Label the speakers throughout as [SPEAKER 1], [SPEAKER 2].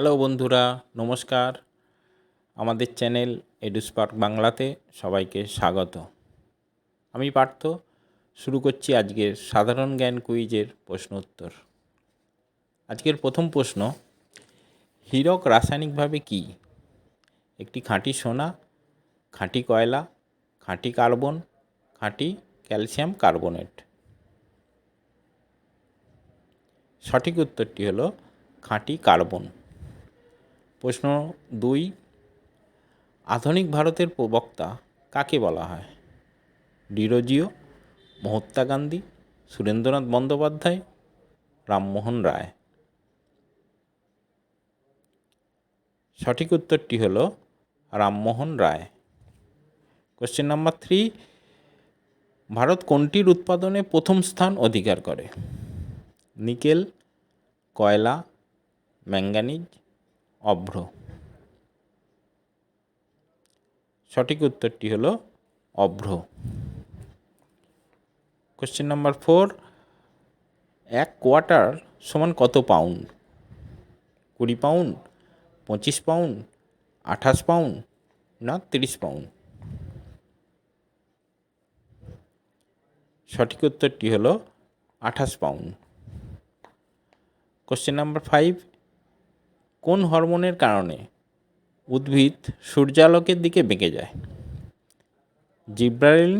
[SPEAKER 1] hello বন্ধুরা নমস্কার আমাদের চ্যানেল পার্ক বাংলাতে সবাইকে স্বাগত আমি পার্থ শুরু করছি আজকের সাধারণ জ্ঞান কুইজের প্রশ্ন উত্তর আজকের প্রথম প্রশ্ন হীরক রাসায়নিকভাবে কি একটি খাঁটি সোনা খাঁটি কয়লা খাঁটি কার্বন খাঁটি ক্যালসিয়াম কার্বনেট সঠিক উত্তরটি হলো খাঁটি কার্বন প্রশ্ন দুই আধুনিক ভারতের প্রবক্তা কাকে বলা হয় ডিরোজিও মহাত্মা গান্ধী সুরেন্দ্রনাথ বন্দ্যোপাধ্যায় রামমোহন রায় সঠিক উত্তরটি হল Rammohan Roy question number three ভারত কোনটির উৎপাদনে প্রথম স্থান অধিকার করে নিকেল কয়লা ম্যাঙ্গানিজ অভ্র সঠিক উত্তরটি হল অভ্র কোশ্চেন নাম্বার ফোর এক কোয়ার্টার সমান কত পাউন্ড কুড়ি পাউন্ড পঁচিশ পাউন্ড আঠাশ পাউন্ড না তিরিশ পাউন্ড সঠিক উত্তরটি হলো আঠাশ পাউন্ড কোশ্চেন নাম্বার ফাইভ কোন হরমোনের কারণে উদ্ভিদ সূর্যালোকের দিকে বেঁকে যায় জিব্রালিন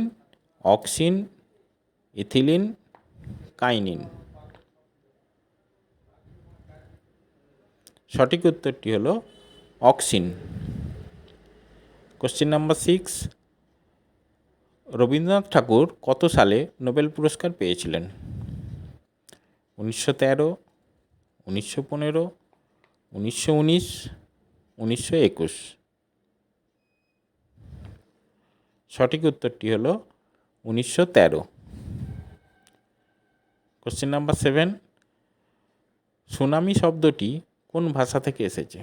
[SPEAKER 1] অক্সিন ইথিলিন কাইনিন সঠিক উত্তরটি হলো auxin question number six Rabindranath Thakur কত সালে নোবেল পুরস্কার পেয়েছিলেন উনিশশো তেরো উনিশশো পনেরো উনিশশো উনিশ উনিশশো একুশ সঠিক উত্তরটি হলো উনিশশো তেরো কোশ্চেন নাম্বার সেভেন সুনামি শব্দটি কোন ভাষা থেকে এসেছে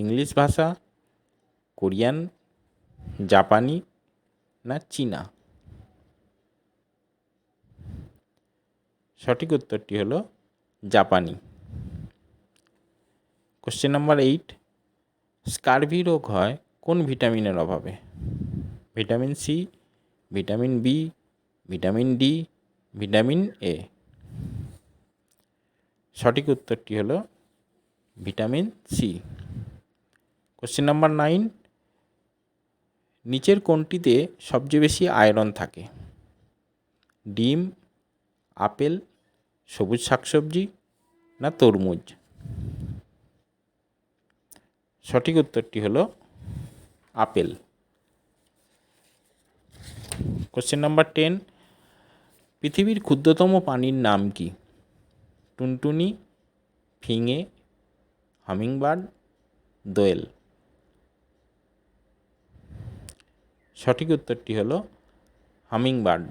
[SPEAKER 1] ইংলিশ ভাষা কোরিয়ান জাপানি না চীনা সঠিক উত্তরটি হলো জাপানি কোশ্চেন নাম্বার এইট স্কারভি রোগ হয় কোন ভিটামিনের অভাবে vitamin C vitamin B vitamin D vitamin A সঠিক উত্তরটি হল vitamin C question number nine নিচের কোনটিতে সবচেয়ে বেশি আয়রন থাকে ডিম আপেল সবুজ শাকসবজি না তরমুজ সঠিক উত্তরটি হলো আপেল কোশ্চেন নাম্বার টেন পৃথিবীর ক্ষুদ্রতম প্রাণীর নাম কি টুনটুনি ফিঙে হামিংবার্ড দোয়েল সঠিক উত্তরটি হলো hummingbird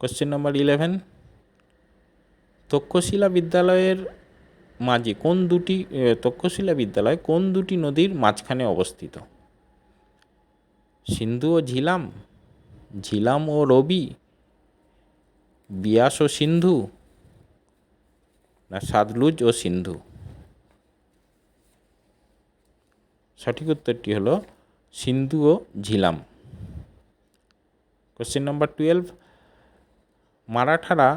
[SPEAKER 1] question number eleven Taxila বিদ্যালয়ের মাঝে কোন দুটি তক্ষশিলা বিদ্যালয় কোন দুটি নদীর মাঝখানে অবস্থিত সিন্ধু ও ঝিলাম ঝিলাম ও রবি বিয়াস ও সিন্ধু না সাদলুজ ও সিন্ধু সঠিক উত্তরটি হল সিন্ধু ও ঝিলাম কোশ্চেন নম্বর টুয়েলভ মারাঠারা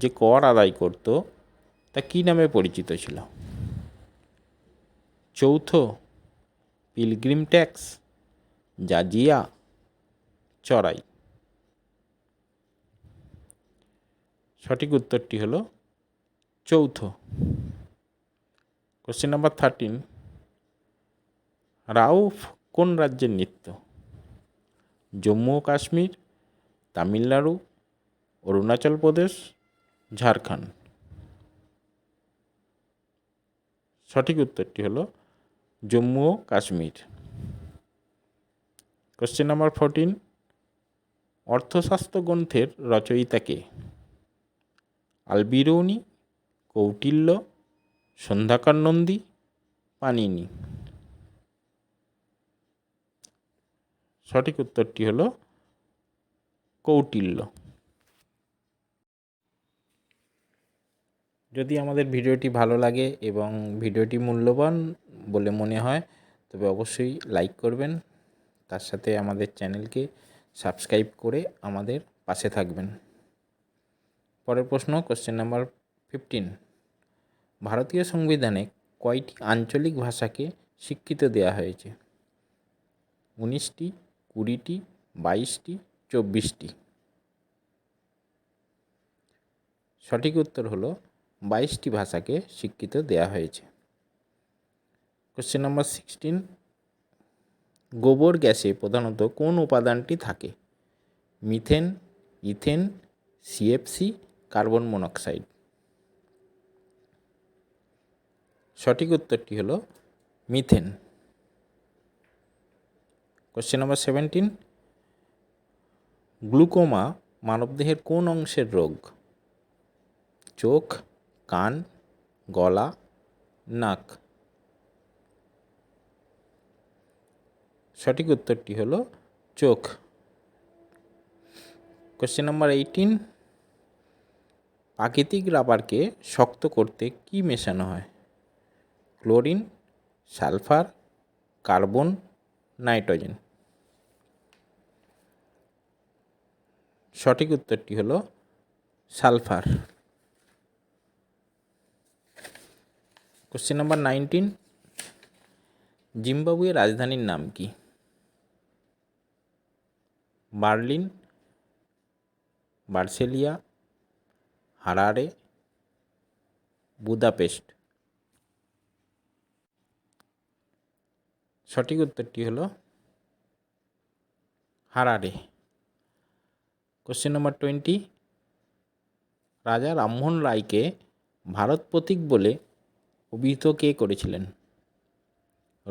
[SPEAKER 1] যে কর আদায় করতো তা কী নামে পরিচিত ছিল চৌথ পিলগ্রিম ট্যাক্স জাজিয়া চড়াই সঠিক উত্তরটি হল চৌথ কোশ্চেন নাম্বার থার্টিন রাউফ কোন রাজ্যের নৃত্য জম্মু ও কাশ্মীর তামিলনাড়ু অরুণাচল প্রদেশ ঝাড়খণ্ড সঠিক উত্তরটি হলো জম্মু ও Kashmir question number fourteen Arthashastra গ্রন্থের রচয়িতাকে আলবিরৌনি কৌটিল্য সন্ধ্যাকার নন্দী পানিনি সঠিক উত্তরটি হলো কৌটিল্য যদি আমাদের ভিডিওটি ভালো লাগে এবং ভিডিওটি মূল্যবান বলে মনে হয় তবে অবশ্যই লাইক করবেন তার সাথে আমাদের চ্যানেলকে সাবস্ক্রাইব করে আমাদের পাশে থাকবেন পরের প্রশ্ন কোশ্চেন নাম্বার ফিফটিন ভারতীয় সংবিধানে কয়টি আঞ্চলিক ভাষাকে শিক্ষিত দেয়া হয়েছে উনিশটি কুড়িটি বাইশটি চব্বিশটি সঠিক উত্তর হলো বাইশটি ভাষাকে স্বীকৃত দেয়া হয়েছে কোশ্চেন নাম্বার সিক্সটিন গোবর গ্যাসে প্রধানত কোন উপাদানটি থাকে methane ethane CFC carbon monoxide সঠিক উত্তরটি হলো methane question number seventeen glaucoma মানবদেহের কোন অংশের রোগ চোখ কান গলা নাক সঠিক উত্তরটি হলো চোখ কোশ্চেন নাম্বার এইটিন প্রাকৃতিক রাবারকে শক্ত করতে কি মেশানো হয় ক্লোরিন সালফার কার্বন নাইট্রোজেন সঠিক উত্তরটি হলো সালফার কোশ্চেন নাম্বার নাইনটিন জিম্বাবুয়ের রাজধানীর নাম কি বার্লিন বার্সেলিয়া হারারে বুদাপেস্ট সঠিক উত্তরটি হল হারারে কোশ্চেন নম্বর টোয়েন্টি রাজা রামমোহন রায়কে ভারত প্রতীক বলে অভিহিত কে করেছিলেন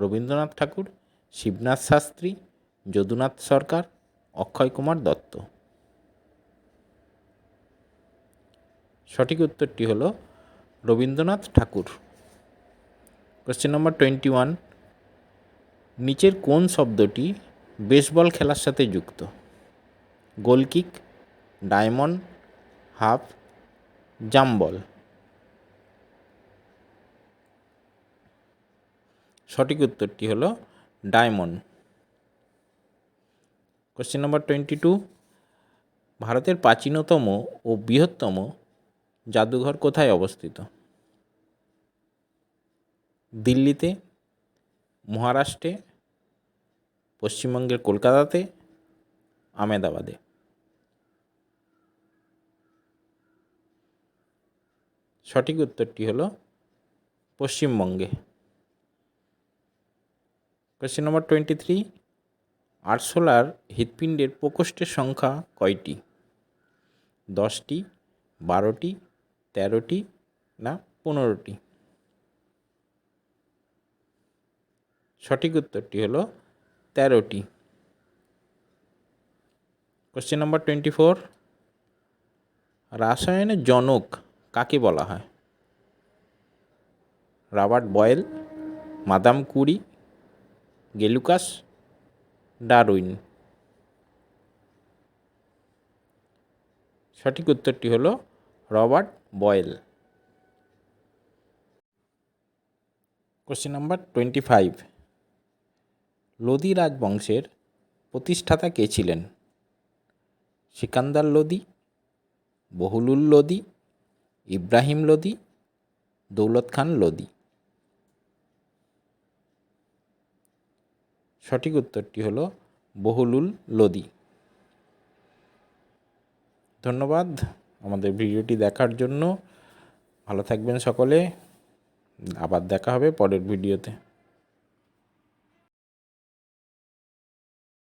[SPEAKER 1] রবীন্দ্রনাথ ঠাকুর শিবনাথ শাস্ত্রী যদুনাথ সরকার অক্ষয় কুমার দত্ত সঠিক উত্তরটি হল Rabindranath Thakur question number twenty one নিচের কোন শব্দটি বেসবল খেলার সাথে যুক্ত গোলকিক ডায়মন্ড হাফ জাম্বল সঠিক উত্তরটি হলো diamond question number twenty two ভারতের প্রাচীনতম ও বৃহত্তম জাদুঘর কোথায় অবস্থিত দিল্লিতে মহারাষ্ট্রে পশ্চিমবঙ্গের কলকাতাতে আমেদাবাদে সঠিক উত্তরটি হলো পশ্চিমবঙ্গে কোয়েশ্চেন নম্বর টোয়েন্টি থ্রি আরশোলার হৃৎপিণ্ডের প্রকোষ্ঠের সংখ্যা কয়টি দশটি বারোটি তেরোটি না পনেরোটি সঠিক উত্তরটি হলো তেরোটি কোশ্চেন নম্বর টোয়েন্টি ফোর রাসায়নের জনক কাকে বলা হয় রাবার্ট বয়েল মাদাম কুড়ি গেলুকাস ডারউইন সঠিক উত্তরটি হলো Robert Boyle question number twenty five Lodi রাজবংশের প্রতিষ্ঠাতা কে ছিলেন সিকান্দার লোদি বহুলুল লোদি ইব্রাহিম লোদি দৌলত খান লোদি সঠিক উত্তরটি হল বহুলুল লোদি ধন্যবাদ আমাদের ভিডিওটি দেখার জন্য ভালো থাকবেন সকলে আবার দেখা হবে পরের ভিডিওতে